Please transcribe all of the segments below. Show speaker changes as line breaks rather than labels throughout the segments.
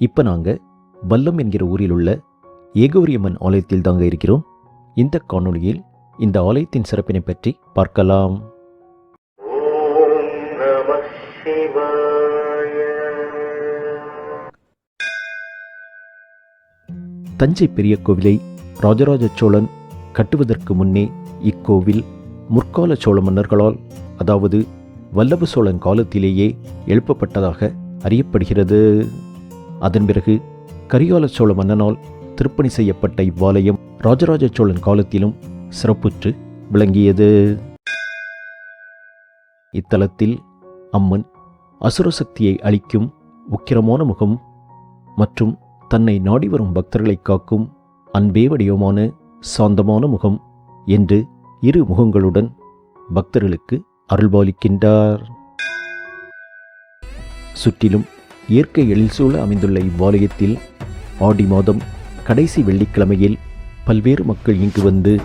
இப்போ நாங்கள் வல்லம் என்கிற ஊரில் உள்ள ஏகோரியம்மன் ஆலயத்தில் தாங்க இருக்கிறோம். இந்த காணொளியில் இந்த ஆலயத்தின் சிறப்பினை பற்றி பார்க்கலாம். தஞ்சை பெரிய கோவிலை ராஜராஜ சோழன் கட்டுவதற்கு முன்னே இக்கோவில் முற்கால சோழ மன்னர்களால் அதாவது வல்லப சோழன் காலத்திலேயே எழுப்பப்பட்டதாக அறியப்படுகிறது. அதன் பிறகு கரிகால சோழ மன்னனால் திருப்பணி செய்யப்பட்ட இவ்வாலயம் ராஜராஜ சோழன் காலத்திலும் சிறப்புற்று விளங்கியது. இத்தலத்தில் அம்மன் அசுர சக்தியை அளிக்கும் உக்கிரமான முகம் மற்றும் தன்னை நாடி வரும் பக்தர்களை காக்கும் அன்பே வடிவமான சாந்தமான முகம் என்று இரு முகங்களுடன் பக்தர்களுக்கு அருள்பாலிக்கின்றார். சுற்றிலும் இயற்கை எழில் சூழ அமைந்துள்ள இவ்வாலயத்தில் ஆடி மாதம் கடைசி வெள்ளிக்கிழமையில் பல்வேறு மக்கள் இங்கு வந்து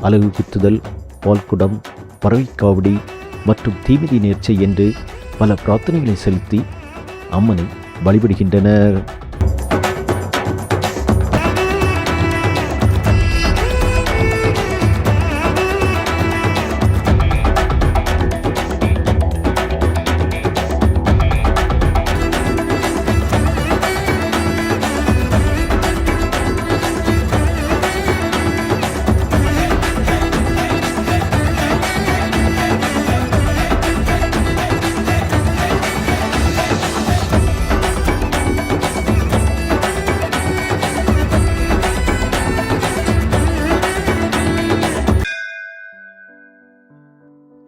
அலகு குத்துதல் பால்குடம் பறவைக்காவடி மற்றும் தீமிதி நேர்ச்சை என்று பல பிரார்த்தனைகளை செலுத்தி அம்மனை வழிபடுகின்றனர்.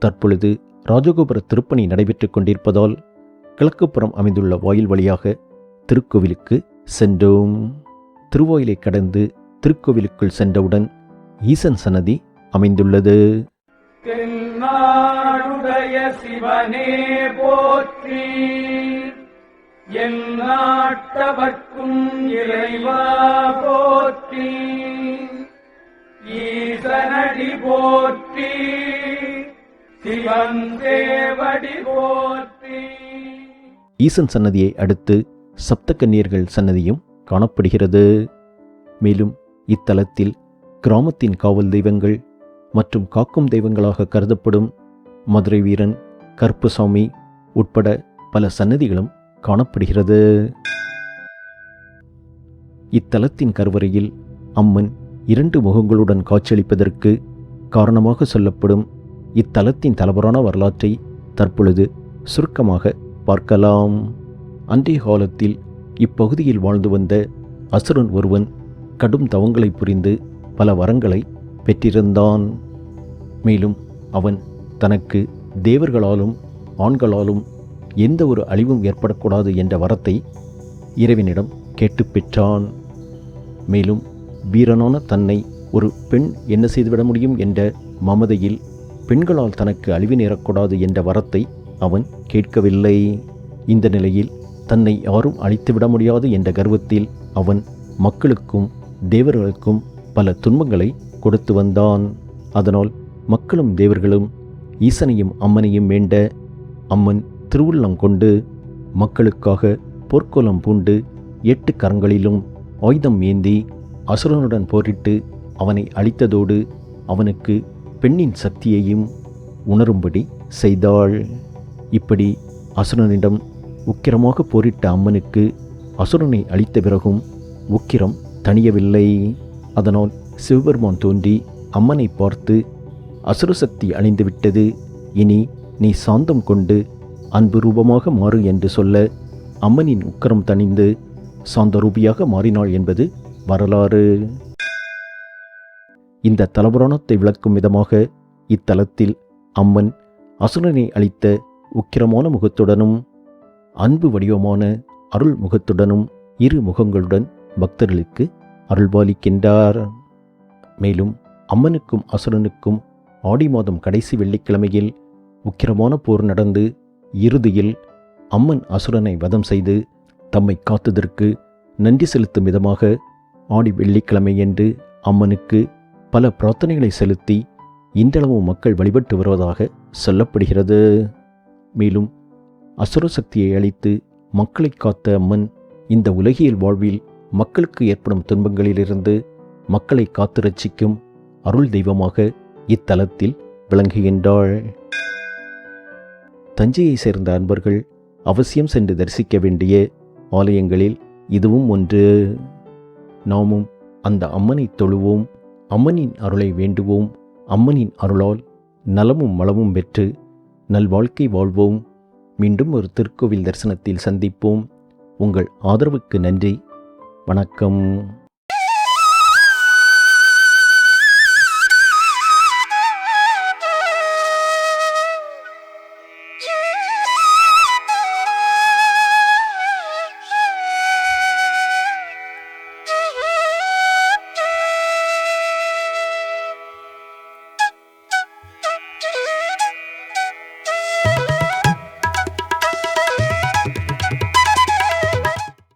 தற்பொழுது ராஜகோபுர திருப்பணி நடைபெற்றுக் கொண்டிருப்பதால் கிழக்குப்புறம் அமைந்துள்ள வாயில் வழியாக திருக்கோவிலுக்கு சென்றோம். திருவாயிலை கடந்து திருக்கோவிலுக்குள் சென்றவுடன் ஈசன் சன்னதி அமைந்துள்ளது.
தென்னாடுடைய சிவனே போற்றி என் நாட்டவர்க்கும் இறைவா போற்றி ஈசனடி போற்றி. போற்றி
ஈசன் சன்னதியை அடுத்து சப்தகன்னியர்கள் சன்னதியும் காணப்படுகிறது. மேலும் இத்தலத்தில் கிராமத்தின் காவல் தெய்வங்கள் மற்றும் காக்கும் தெய்வங்களாக கருதப்படும் மதுரை வீரன் கருப்புசாமி உட்பட பல சன்னதிகளும் காணப்படுகிறது. இத்தலத்தின் கருவறையில் அம்மன் இரண்டு முகங்களுடன் காட்சியளிப்பதற்கு காரணமாக சொல்லப்படும் இத்தலத்தின் தலபுரான வரலாற்றை தற்பொழுது சுருக்கமாக பார்க்கலாம். அன்றைய காலத்தில் இப்பகுதியில் வாழ்ந்து வந்த அசுரன் ஒருவன் கடும் தவங்களை புரிந்து பல வரங்களை பெற்றிருந்தான். மேலும் அவன் தனக்கு தேவர்களாலும் ஆண்களாலும் எந்த ஒரு அழிவும் ஏற்படக்கூடாது என்ற வரத்தை இறைவனிடம் கேட்டு பெற்றான். மேலும் வீரனான தன்னை ஒரு பெண் என்ன செய்துவிட முடியும் என்ற மமதையில் பெண்களால் தனக்கு அழிவு நேரக்கூடாது என்ற வரத்தை அவன் கேட்கவில்லை. இந்த நிலையில் தன்னை யாரும் அழித்துவிட முடியாது என்ற கர்வத்தில் அவன் மக்களுக்கும் தேவர்களுக்கும் பல துன்பங்களை கொடுத்து வந்தான். அதனால் மக்களும் தேவர்களும் ஈசனையும் அம்மனையும் வேண்ட அம்மன் திருவுள்ளம் கொண்டு மக்களுக்காக போர்க்கோலம் பூண்டு எட்டு கரங்களிலும் ஆயுதம் ஏந்தி அசுரனுடன் போரிட்டு அவனை அழித்ததோடு அவனுக்கு பெண்ணின் சக்தியையும் உணரும்படி செய்தாள். இப்படி அசுரனிடம் உக்கிரமாக போரிட்ட அம்மனுக்கு அசுரனை அழித்த பிறகும் உக்கிரம் தணியவில்லை. அதனால் சிவபெருமான் தோன்றி அம்மனை பார்த்து அசுர சக்தி அழிந்துவிட்டது இனி நீ சாந்தம் கொண்டு அன்பு ரூபமாக மாறு என்று சொல்ல அம்மனின் உக்கிரம் தணிந்து சாந்த ரூபியாக மாறினாள் என்பது வரலாறு. இந்த தலபுராணத்தை விளக்கும் விதமாக இத்தலத்தில் அம்மன் அசுரனை அளித்த உக்கிரமான முகத்துடனும் அன்பு வடிவமான அருள் முகத்துடனும் இரு முகங்களுடன் பக்தர்களுக்கு அருள்பாலிக்கின்றார் மேலும் அம்மனுக்கும் அசுரனுக்கும் ஆடி மாதம் கடைசி வெள்ளிக்கிழமையில் உக்கிரமான போர் நடந்து இறுதியில் அம்மன் அசுரனை வதம் செய்து தம்மை காத்ததற்கு நன்றி செலுத்தும் விதமாக ஆடி வெள்ளிக்கிழமையன்று அம்மனுக்கு பல பிரார்த்தனைகளை செலுத்தி இன்றளவும் மக்கள் வழிபட்டு வருவதாக சொல்லப்படுகிறது. மேலும் அசுர சக்தியை அழித்து மக்களை காத்த அம்மன் இந்த உலகியல் வாழ்வில் மக்களுக்கு ஏற்படும் துன்பங்களிலிருந்து மக்களை காத்து ரட்சிக்கும் அருள் தெய்வமாக இத்தலத்தில் விளங்குகின்றாள். தஞ்சையை சேர்ந்த அன்பர்கள் அவசியம் சென்று தரிசிக்க வேண்டிய ஆலயங்களில் இதுவும் ஒன்று. நாமும் அந்த அம்மனை தொழுவோம். அம்மனின் அருளை வேண்டுவோம். அம்மனின் அருளால் நலமும் வளமும் பெற்று நல்வாழ்க்கை வாழ்வோம். மீண்டும் ஒரு திருக்கோவில் தரிசனத்தில் சந்திப்போம். உங்கள் ஆதரவுக்கு நன்றி. வணக்கம்.